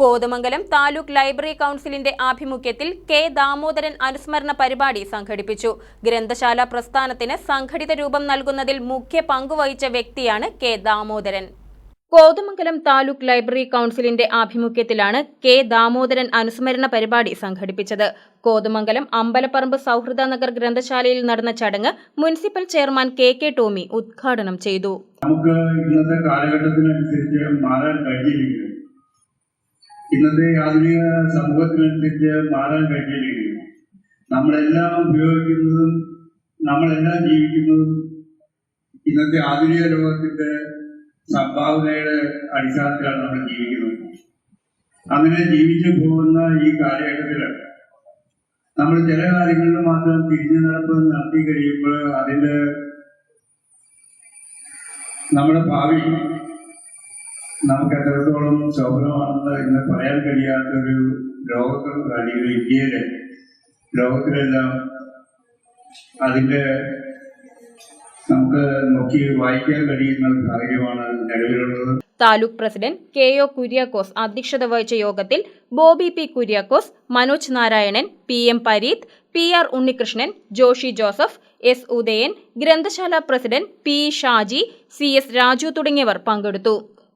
Kothamangalam taluk library കൗൺസിലിന്റെ ആഭിമുഖ്യത്തിൽ K Damodaran അനുസ്മരണ പരിപാടി സംഘടിപ്പിച്ചു. ഗ്രന്ഥശാല പ്രസ്ഥാനത്തിന് സംഘടിത രൂപം നൽകുന്നതിൽ മുഖ്യ പങ്കുവഹിച്ച വ്യക്തിയാണ് കെ ദാമോദരൻ. കോതമംഗലം താലൂക്ക് ലൈബ്രറി കൗൺസിലിന്റെ ആഭിമുഖ്യത്തിലാണ് കെ ദാമോദരൻ അനുസ്മരണ പരിപാടി സംഘടിപ്പിച്ചത്. കോതമംഗലം അമ്പലപ്പറമ്പ് സൗഹൃദ നഗർ ഗ്രന്ഥശാലയിൽ നടന്ന ചടങ്ങ് municipal chairman K K Tomy ഉദ്ഘാടനം ചെയ്തു. നമുക്ക് ഇന്നത്തെ കാലഘട്ടത്തിനനുസരിച്ച് മാറാൻ കഴിഞ്ഞിരിക്കുന്നു. ഇന്നത്തെ ആധുനിക സമൂഹത്തിനനുസരിച്ച് മാറാൻ കഴിഞ്ഞിരിക്കുന്നു നമ്മളെല്ലാം ഉപയോഗിക്കുന്നതും നമ്മളെല്ലാം ജീവിക്കുന്നതും ഇന്നത്തെ ആധുനിക ലോകത്തിന്റെ സംഭാവനയുടെ അടിസ്ഥാനത്തിലാണ് നമ്മൾ ജീവിക്കുന്നത്. അങ്ങനെ ജീവിച്ചു പോകുന്ന ഈ കാലഘട്ടത്തിൽ നമ്മൾ ചില കാര്യങ്ങളിൽ മാത്രം തിരിഞ്ഞു നടപ്പ് നടത്തി കഴിയുമ്പോൾ അതിന്റെ നമ്മുടെ ഭാവി നമുക്ക് എത്രത്തോളം ശോഭനമാണെന്ന് ഇന്ന് പറയാൻ കഴിയാത്ത ഒരു ലോകത്ത് അല്ലെങ്കിൽ ഇന്ത്യയിലെ ലോകത്തിലെല്ലാം അതിന്റെ നമുക്ക് നോക്കി വായിക്കാൻ കഴിയുന്ന സാഹചര്യമാണ് നിലവിലുള്ളത്. Taluk president K O Kuriakose അധ്യക്ഷത വഹിച്ച യോഗത്തിൽ Boby P Kuriakose Manoj Narayanan P M Pareeth P R Unnikrishnan Joshy Joseph S Udayan ഗ്രന്ഥശാല president P Shaji C S Raju തുടങ്ങിയവർ പങ്കെടുത്തു.